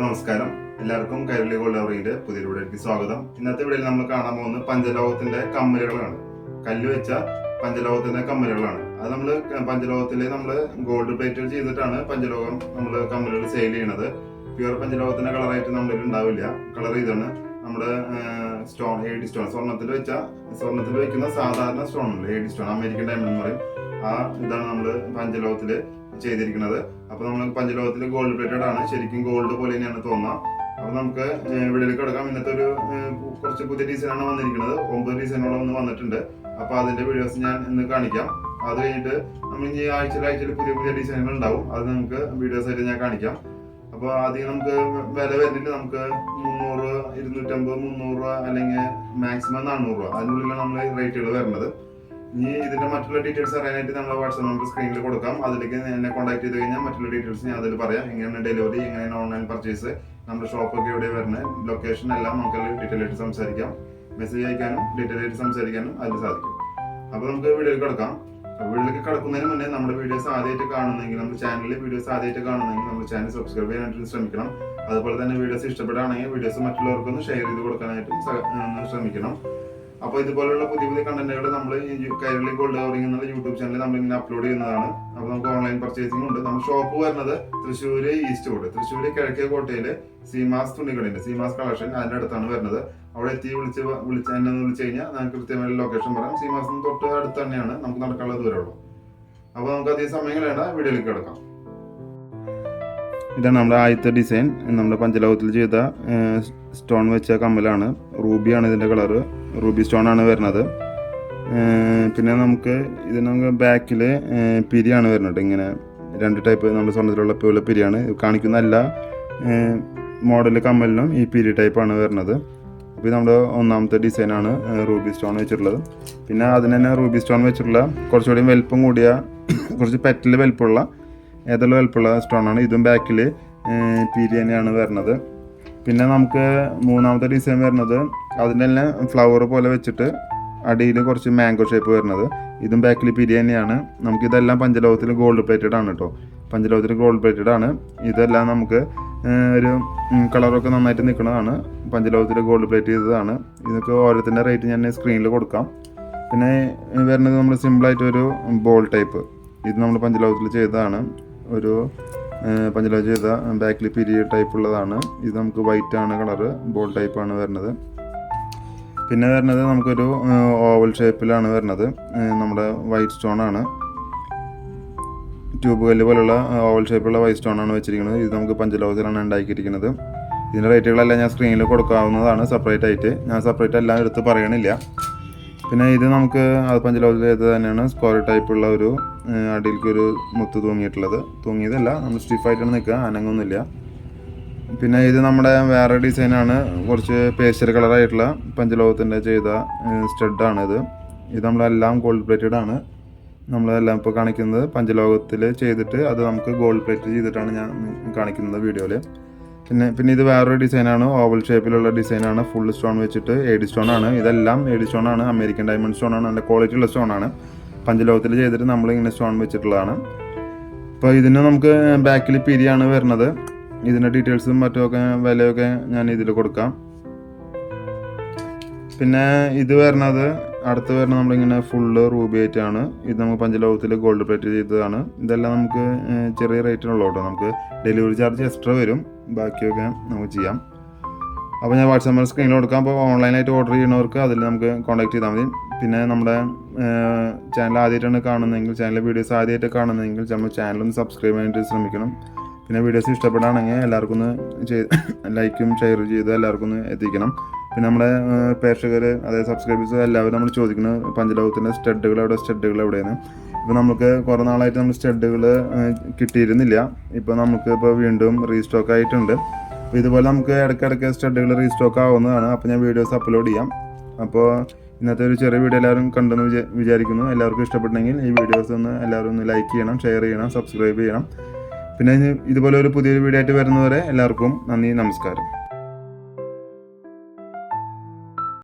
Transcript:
അപ്പോൾ നമസ്കാരം. എല്ലാവർക്കും കൈരളി ഗോൾഡ് അവറിയുടെ പുതിയ വീഡിയോയ്ക്ക് സ്വാഗതം. ഇന്നത്തെ വീഡിയോയിൽ നമ്മൾ കാണാൻ പോകുന്നത് പഞ്ചലോകത്തിന്റെ കമ്മലുകളാണ്. കല്ല് വെച്ച പഞ്ചലോകത്തിന്റെ കമ്മലുകളാണ്. അത് നമ്മൾ പഞ്ചലോകത്തിലെ നമ്മൾ ഗോൾഡ് പ്ലേറ്റഡ് ചെയ്തിട്ടാണ് പഞ്ചലോകം നമ്മൾ കമ്മലുകൾ സെയിൽ ചെയ്യണത്. പ്യുവർ പഞ്ചലോകത്തിന്റെ കളറായിട്ട് നമ്മളിൽ ഉണ്ടാവില്ല. കളർ ഇതാണ് നമ്മുടെ സ്റ്റോൺ എ ഡി സ്റ്റോൺ സ്വർണത്തിൽ വെച്ച സ്വർണത്തിൽ വെക്കുന്ന സാധാരണ സ്റ്റോൺ ഉണ്ട് A D stone American diamond എന്ന് പറയും. ആ ഇതാണ് നമ്മൾ പഞ്ചലോകത്തിൽ ചെയ്തിരിക്കുന്നത്. അപ്പൊ നമ്മൾ പഞ്ചലോകത്തിൽ ഗോൾഡ് പ്ലേറ്റഡ് ആണ്. ശരിക്കും ഗോൾഡ് പോലെ തന്നെയാണ് തോന്നുക. അപ്പൊ നമുക്ക് വീട്ടിലേക്ക് കിടക്കാം. ഇന്നത്തെ ഒരു കുറച്ച് പുതിയ ഡിസൈനാണ് വന്നിരിക്കുന്നത്. ഒമ്പത് ഡിസൈനോളം ഒന്ന് വന്നിട്ടുണ്ട്. അപ്പൊ അതിന്റെ വീഡിയോസ് ഞാൻ ഇന്ന് കാണിക്കാം. അത് കഴിഞ്ഞിട്ട് നമ്മൾ ഇനി ആഴ്ച ആഴ്ചയിൽ പുതിയ പുതിയ ഡിസൈനുകൾ ഉണ്ടാവും. അത് നമുക്ക് വീഡിയോസ് ആയിട്ട് ഞാൻ കാണിക്കാം. അപ്പൊ ആദ്യം നമുക്ക് വില വരുന്നിട്ട് നമുക്ക് മുന്നൂറ് ഇരുന്നൂറ്റമ്പത് മുന്നൂറ് രൂപ അല്ലെങ്കിൽ മാക്സിമം നാനൂറ് രൂപ. അതിനുള്ളിലാണ് നമ്മൾ റേറ്റുകൾ വരുന്നത് ഇനി ഇതിന്റെ മറ്റുള്ള ഡീറ്റെയിൽസ് അറിയാനായിട്ട് നമ്മൾ വാട്സാപ്പ് നമ്പർ സ്ക്രീനിൽ കൊടുക്കാം. അതിലേക്ക് എന്നെ കോൺടാക്ട് ചെയ്ത് കഴിഞ്ഞാൽ മറ്റുള്ള ഡീറ്റെയിൽസ് ഞാൻ അതിൽ പറയാം. എങ്ങനെയാണ് ഡെലിവറി എങ്ങനെയാണ് ഓൺലൈൻ പർച്ചേസ് നമ്മുടെ ഷോപ്പൊക്കെ എവിടെ വരുന്നത് ലൊക്കേഷൻ എല്ലാം നമുക്ക് ഡീറ്റെയിൽ ആയിട്ട് സംസാരിക്കാം. മെസ്സേജ് അയക്കാനും ഡീറ്റെയിൽ ആയിട്ട് സംസാരിക്കാനും അതിൽ സാധിക്കും. അപ്പോൾ നമുക്ക് വീഡിയോയിൽ കിടക്കാം. വീട്ടിലേക്ക് കിടക്കുന്നതിന് മുന്നേ നമ്മുടെ വീഡിയോസ് ആദ്യമായിട്ട് കാണുന്നെങ്കിൽ നമ്മുടെ ചാനലിലെ വീഡിയോസ് ആദ്യമായിട്ട് കാണുന്നെങ്കിൽ നമ്മുടെ ചാനൽ സബ്സ്ക്രൈബ് ചെയ്യാനായിട്ട് ശ്രമിക്കണം. അതുപോലെ തന്നെ വീഡിയോസ് ഇഷ്ടപ്പെടുകയാണെങ്കിൽ വീഡിയോസ് മറ്റുള്ളവർക്കൊന്ന് ഷെയർ ചെയ്ത് കൊടുക്കാനായിട്ടും ശ്രമിക്കണം. അപ്പോൾ ഇതുപോലുള്ള പുതിയ പുതിയ കണ്ടന്റുകൾ നമ്മൾ കൈരളി ഗോൾഡ് കവറിംഗ് എന്നുള്ള യൂട്യൂബ് ചാനലിൽ നമ്മൾ ഇങ്ങനെ അപ്ലോഡ് ചെയ്യുന്നതാണ്. അപ്പോൾ നമുക്ക് ഓൺലൈൻ പർച്ചേസിംഗ് ഉണ്ട്. നമ്മൾ ഷോപ്പ് വരുന്നത് തൃശ്ശൂർ ഈസ്റ്റ് റോഡ് തൃശ്ശൂര് കിഴക്കേ കോട്ടയിൽ സീമാസ് തുണികളുണ്ട് സീമാസ് കളക്ഷൻ അതിന്റെ അടുത്താണ് വരുന്നത്. അവിടെ എത്തി വിളിച്ച് വിളിച്ച് എന്നെ വിളിച്ചു കഴിഞ്ഞാൽ ഞാൻ കൃത്യമായ ലൊക്കേഷൻ പറയാം. സീമാസിന് തൊട്ട് അടുത്ത് തന്നെയാണ് നമുക്ക് നടക്കാനുള്ള ദൂരമുള്ളൂ. അപ്പോൾ നമുക്ക് അധികം സമയം വീഡിയോയിലേക്ക് കിടക്കാം. ഇതാണ് നമ്മുടെ ആദ്യത്തെ ഡിസൈൻ നമ്മുടെ പഞ്ചലോകത്തിൽ ചെയ്ത സ്റ്റോൺ വെച്ച കമ്മലാണ്. റൂബിയാണ് ഇതിന്റെ കളറ് റൂബി സ്റ്റോൺ ആണ് വരുന്നത് പിന്നെ നമുക്ക് ഇത് നമുക്ക് ബാക്കിൽ പിരിയാണ് വരുന്നത്. ഇങ്ങനെ രണ്ട് ടൈപ്പ് നമ്മുടെ സ്വർണത്തിലുള്ള പോലെ പിരിയാണ്. കാണിക്കുന്ന എല്ലാ മോഡൽ കമ്മലിനും ഈ പിരി ടൈപ്പാണ് വരുന്നത്. അപ്പോൾ നമ്മുടെ ഒന്നാമത്തെ ഡിസൈനാണ് റൂബി സ്റ്റോൺ വെച്ചിട്ടുള്ളത്. പിന്നെ അതിന് തന്നെ റൂബി സ്റ്റോൺ വെച്ചിട്ടുള്ള കുറച്ചുകൂടി വലിപ്പം കൂടിയ കുറച്ച് പെറ്റൽ വലിപ്പമുള്ള ഏതെല്ലാം വലിപ്പമുള്ള സ്റ്റോൺ ആണ് ഇതും ബാക്കിൽ പിരി തന്നെയാണ് വരുന്നത്. പിന്നെ നമുക്ക് മൂന്നാമത്തെ ഡിസൈൻ വരുന്നത് അതിന്റെ തന്നെ ഫ്ലവർ പോലെ വെച്ചിട്ട് അടിയിൽ കുറച്ച് മാംഗോ ഷേപ്പ് വരുന്നത്. ഇതും ബാക്കിൽ പിരി തന്നെയാണ്. നമുക്കിതെല്ലാം പഞ്ചലോകത്തിൽ ഗോൾഡ് പ്ലേറ്റഡ് ആണ് കേട്ടോ പഞ്ചലോകത്തിൽ ഗോൾഡ് പ്ലേറ്റഡ് ആണ്. ഇതെല്ലാം നമുക്ക് ഒരു കളറൊക്കെ നന്നായിട്ട് നിൽക്കുന്നതാണ് പഞ്ചലോകത്തിൽ ഗോൾഡ് പ്ലേറ്റ് ചെയ്തതാണ്. ഇതൊക്കെ ഓരോത്തിന്റെ റേറ്റ് ഞാൻ സ്ക്രീനിൽ കൊടുക്കാം. പിന്നെ വരുന്നത് നമ്മൾ സിമ്പിളായിട്ട് ഒരു ബോൾ ടൈപ്പ് ഇത് നമ്മൾ പഞ്ചലോകത്തിൽ ചെയ്തതാണ്. ഒരു പഞ്ചലോക ചെയ്ത ബാക്കിൽ പിരിയ ടൈപ്പ് ഉള്ളതാണ് ഇത് നമുക്ക് വൈറ്റ് ആണ് കളറ് ബോൾ ടൈപ്പാണ് വരുന്നത്. പിന്നെ വരുന്നത് നമുക്കൊരു ഓവൽ ഷേപ്പിലാണ് വരുന്നത്. നമ്മുടെ വൈറ്റ് സ്റ്റോൺ ആണ് ട്യൂബ് കല്ല് പോലുള്ള ഓവൽ ഷേപ്പുള്ള വൈറ്റ് സ്റ്റോൺ ആണ് വെച്ചിരിക്കുന്നത്. ഇത് നമുക്ക് പഞ്ചലോസിലാണ് ഉണ്ടാക്കിയിരിക്കുന്നത്. ഇതിന്റെ റേറ്റുകളെല്ലാം ഞാൻ സ്ക്രീനിൽ കൊടുക്കാവുന്നതാണ് സെപ്പറേറ്റ് ആയിട്ട്. ഞാൻ സെപ്പറേറ്റ് എല്ലാം എടുത്ത് പറയണില്ല. പിന്നെ ഇത് നമുക്ക് ചെയ്തത് തന്നെയാണ് സ്ക്വയർ ടൈപ്പുള്ള ഒരു അടിയിലേക്ക് ഒരു മുത്ത് തൂങ്ങിയിട്ടുള്ളത്. തൂങ്ങിയതല്ല നമ്മൾ സ്റ്റിഫായിട്ടാണ് നിൽക്കുക അനങ്ങൊന്നുമില്ല പിന്നെ ഇത് നമ്മുടെ വേറെ ഡിസൈനാണ് കുറച്ച് പേസ്റ്റൽ കളറായിട്ടുള്ള പഞ്ചലോകത്തിന്റെ ചെയ്ത സ്റ്റഡാണ് ഇത്. ഇത് നമ്മളെല്ലാം ഗോൾഡ് പ്ലേറ്റഡ് ആണ്. നമ്മളെല്ലാം ഇപ്പോൾ കാണിക്കുന്നത് പഞ്ചലോകത്തിൽ ചെയ്തിട്ട് അത് നമുക്ക് ഗോൾഡ് പ്ലേറ്റ് ചെയ്തിട്ടാണ് ഞാൻ കാണിക്കുന്നത് വീഡിയോയിൽ. പിന്നെ പിന്നെ ഇത് വേറൊരു ഡിസൈനാണ്. ഓവൽ ഷേപ്പിലുള്ള ഡിസൈനാണ്. ഫുൾ സ്റ്റോൺ വെച്ചിട്ട് എഡി സ്റ്റോൺ ആണ്. ഇതെല്ലാം എഡി സ്റ്റോൺ ആണ്. അമേരിക്കൻ ഡയമണ്ട് സ്റ്റോൺ ആണ്. നല്ല ക്വാളിറ്റി ഉള്ള സ്റ്റോൺ ആണ്. പഞ്ചലോകത്തിൽ ചെയ്തിട്ട് നമ്മൾ ഇങ്ങനെ സ്റ്റോൺ വെച്ചിട്ടുള്ളതാണ്. അപ്പോൾ ഇതിന് നമുക്ക് ബാക്കിൽ പിരിയാണ് വരുന്നത്. ഇതിന്റെ ഡീറ്റെയിൽസും മറ്റുമൊക്കെ വിലയൊക്കെ ഞാൻ ഇതിൽ കൊടുക്കാം. പിന്നെ ഇത് വരുന്നത് അടുത്ത് വരുന്ന നമ്മളിങ്ങനെ ഫുള്ള് റൂബി ആയിട്ടാണ് ഇത് നമുക്ക് പഞ്ചലോകത്തിൽ ഗോൾഡ് പ്ലേറ്റ് ചെയ്തതാണ്. ഇതെല്ലാം നമുക്ക് ചെറിയ റേറ്റിനുള്ളൂ കേട്ടോ നമുക്ക് ഡെലിവറി ചാർജ് എക്സ്ട്രാ വരും. ബാക്കിയൊക്കെ നമുക്ക് ചെയ്യാം. അപ്പോൾ ഞാൻ വാട്സാപ്പ് സ്ക്രീനിൽ കൊടുക്കാം. അപ്പോൾ ഓൺലൈനായിട്ട് ഓർഡർ ചെയ്യുന്നവർക്ക് അതിൽ നമുക്ക് കോൺടാക്ട് ചെയ്താൽ മതി. പിന്നെ നമ്മുടെ ചാനൽ ആദ്യമായിട്ടാണ് കാണുന്നതെങ്കിൽ ചാനൽ വീഡിയോസ് ആദ്യമായിട്ട് കാണുന്നതെങ്കിൽ നമ്മൾ ചാനലൊന്ന് സബ്സ്ക്രൈബ് ചെയ്യാനായിട്ട് ശ്രമിക്കണം. പിന്നെ വീഡിയോസ് ഇഷ്ടപ്പെടുകയാണെങ്കിൽ എല്ലാവർക്കും ഒന്ന് ലൈക്കും ഷെയർ ചെയ്ത് എല്ലാവർക്കും ഒന്ന് എത്തിക്കണം. പിന്നെ നമ്മുടെ പ്രേക്ഷകർ അതായത് സബ്സ്ക്രൈബേഴ്സ് എല്ലാവരും നമ്മൾ ചോദിക്കുന്നത് പഞ്ചലോകത്തിന്റെ സ്റ്റഡുകൾ എവിടെ സ്റ്റഡുകൾ എവിടെയാണ് ഇപ്പോൾ നമുക്ക് കുറേ നാളായിട്ട് നമ്മൾ സ്റ്റഡുകൾ കിട്ടിയിരുന്നില്ല. ഇപ്പോൾ നമുക്ക് ഇപ്പോൾ വീണ്ടും റീസ്റ്റോക്ക് ആയിട്ടുണ്ട്. അപ്പോൾ ഇതുപോലെ നമുക്ക് ഇടയ്ക്കിടയ്ക്ക് സ്റ്റഡുകൾ റീസ്റ്റോക്ക് ആവുന്നതാണ്. അപ്പോൾ ഞാൻ വീഡിയോസ് അപ്ലോഡ് ചെയ്യാം. അപ്പോൾ ഇന്നത്തെ ഒരു ചെറിയ വീഡിയോ എല്ലാവരും കണ്ടെന്ന് വിചാ വിചാരിക്കുന്നു. എല്ലാവർക്കും ഇഷ്ടപ്പെട്ടെങ്കിൽ ഈ വീഡിയോസ് ഒന്ന് എല്ലാവരും ഒന്ന് ലൈക്ക് ചെയ്യണം ഷെയർ ചെയ്യണം സബ്സ്ക്രൈബ് ചെയ്യണം. പിന്നെ ഇതുപോലെ ഒരു പുതിയൊരു വീഡിയോ ആയിട്ട് വരുന്നവരെ എല്ലാവർക്കും നന്ദി നമസ്കാരം.